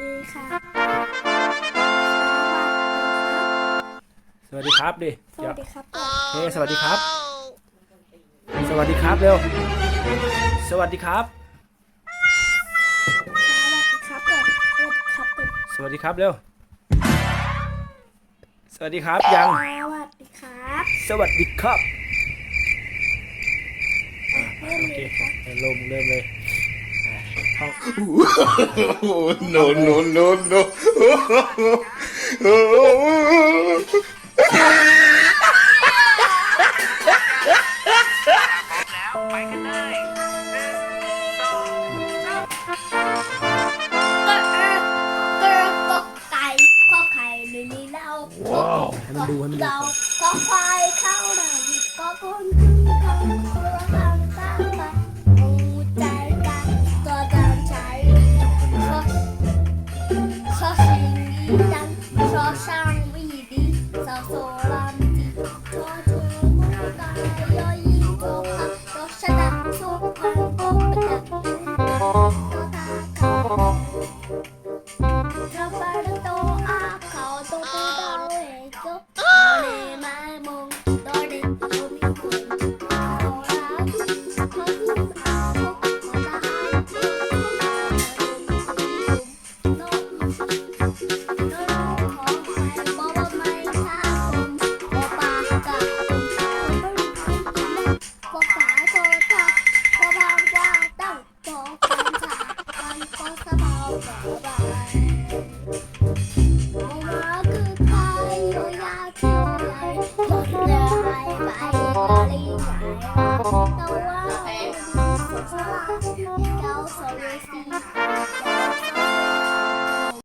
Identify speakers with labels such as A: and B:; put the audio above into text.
A: ดีค่ะ
B: สวัสดีครับดิ
A: สวัสดีครับ
B: เฮ้สวัสดีครับ สวัสดีครับเร็ว สวัสดีครับ
A: สวัสดีครับก่อนสวัสดีครับก่อน
B: สวัสดีครับยัง
A: สวัสดีครับ
B: สวัสดีครับ
A: เริ่ม
B: โอ
A: เล
B: เค
A: ยครับ
B: เริ่มเริ่มเลยอะห้อง
C: Oh, no, no, no, no.
A: Cơ ơ, cơ có cày, có cày lì lì lau.
B: ให้มันดูให้มันดู
A: Đầu có khoai khao đằng, có con 咱们说上。我那个朋友呀，从来从来不理我。他玩电子游戏，他玩游戏。